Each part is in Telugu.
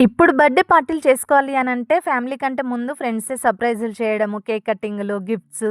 ఇప్పుడు బర్త్‌డే పార్టీలు చేసుకోవాలి అని అంటే ఫ్యామిలీ కంటే ముందు ఫ్రెండ్సే సర్ప్రైజులు చేయడము, కేక్ కటింగ్లు గిఫ్ట్స్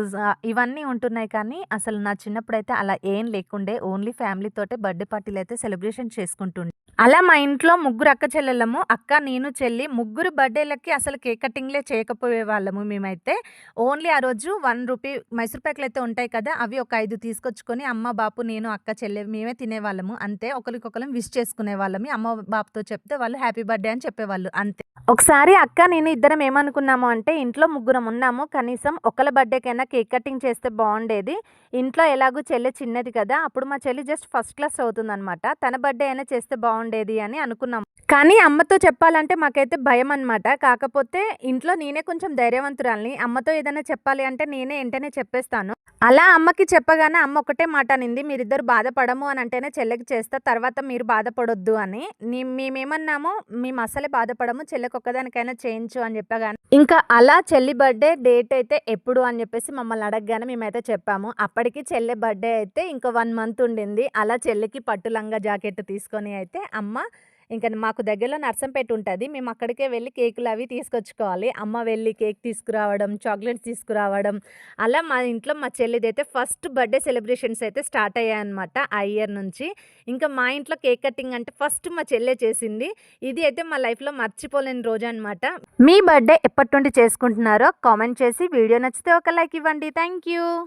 ఇవన్నీ ఉంటున్నాయి కానీ, అసలు నా చిన్నప్పుడు అయితే అలా ఏం లేకుండే. ఓన్లీ ఫ్యామిలీతోటే బర్త్‌డే పార్టీలయితే సెలబ్రేషన్ చేసుకుంటుండే. అలా మా ఇంట్లో ముగ్గురు అక్క చెల్లెళ్ళము. అక్క, నేను, చెల్లి ముగ్గురు బర్త్‌డేలకి అసలు కేక్ కటింగ్‌లే చేయకపోయే వాళ్ళము మేమైతే. ఓన్లీ ఆ రోజు వన్ రూపీ మైసూర్ అయితే ఉంటాయి కదా! అవి ఒక ఐదు తీసుకొచ్చుకొని అమ్మ, బాపు, నేను, అక్క, చెల్లె మేమే తినేవాళ్ళము. అంతే ఒకరికొకరం విష్ చేసుకునేవాళ్ళమి. అమ్మ, బాపుతో చెప్తే వాళ్ళు హ్యాపీ బర్త్‌డే అని చెప్పేవాళ్ళు అంతే. ఒకసారి అక్క, నేను ఇద్దరం ఏమనుకున్నాము అంటే ఇంట్లో ముగ్గురం ఉన్నాము. కనీసం ఒకళ్ళ బర్త్‌డేకైనా కేక్ కటింగ్ చేస్తే బాగుండేది ఇంట్లో ఎలాగో చెల్లె చిన్నది కదా! అప్పుడు మా చెల్లి జస్ట్ ఫస్ట్ క్లాస్ చదువుతుందనమాట. తన బర్త్‌డే అయినా చేస్తే ఉండేది అని అనుకున్నాం. కానీ అమ్మతో చెప్పాలంటే మాకైతే భయం అనమాట కాకపోతే ఇంట్లో నేనే కొంచెం ధైర్యవంతురాల్ని అమ్మతో ఏదైనా చెప్పాలి అంటే నేనే ఎంటనే చెప్పేస్తాను. అలా అమ్మకి చెప్పగానే అమ్మ ఒకటే మాట అనింది. మీరిద్దరు బాధపడము అని అంటేనే చెల్లెకి చేస్తా. తర్వాత మీరు బాధపడొద్దు అని. మేమేమన్నామో మేమేమన్నాము, మేము అసలే బాధపడము. చెల్లెకి ఒక్కదానికైనా చేయించు అని చెప్పగానే ఇంకా అలా చెల్లి బర్త్‌డే డేట్ అయితే ఎప్పుడు అని చెప్పేసి మమ్మల్ని అడగగానే మేమైతే చెప్పాము. అప్పటికి చెల్లె బర్త్‌డే అయితే ఇంకా వన్ మంత్ ఉండింది. అలా చెల్లికి పట్టు లంగా జాకెట్ తీసుకొని అయితే అమ్మ ఇంక మాకు దగ్గరలో నర్సంపేట ఉంటుంది మేము అక్కడికే వెళ్ళి కేకులు అవి తీసుకొచ్చుకోవాలి. అమ్మ వెళ్ళి కేక్ తీసుకురావడం, చాక్లెట్స్ తీసుకురావడం అలా మా ఇంట్లో మా చెల్లిదైతే ఫస్ట్ బర్త్‌డే సెలబ్రేషన్స్ అయితే స్టార్ట్ అయ్యాయన్నమాట ఆ ఇయర్ నుంచి. ఇంకా మా ఇంట్లో కేక్ కటింగ్ అంటే ఫస్ట్ మా చెల్లె చేసింది. ఇది అయితే మా లైఫ్‌లో మర్చిపోలేని రోజు అనమాట మీ బర్త్‌డే ఎప్పటి నుండి చేసుకుంటున్నారో కామెంట్ చేసి వీడియో నచ్చితే ఒక లైక్ ఇవ్వండి. Thank you.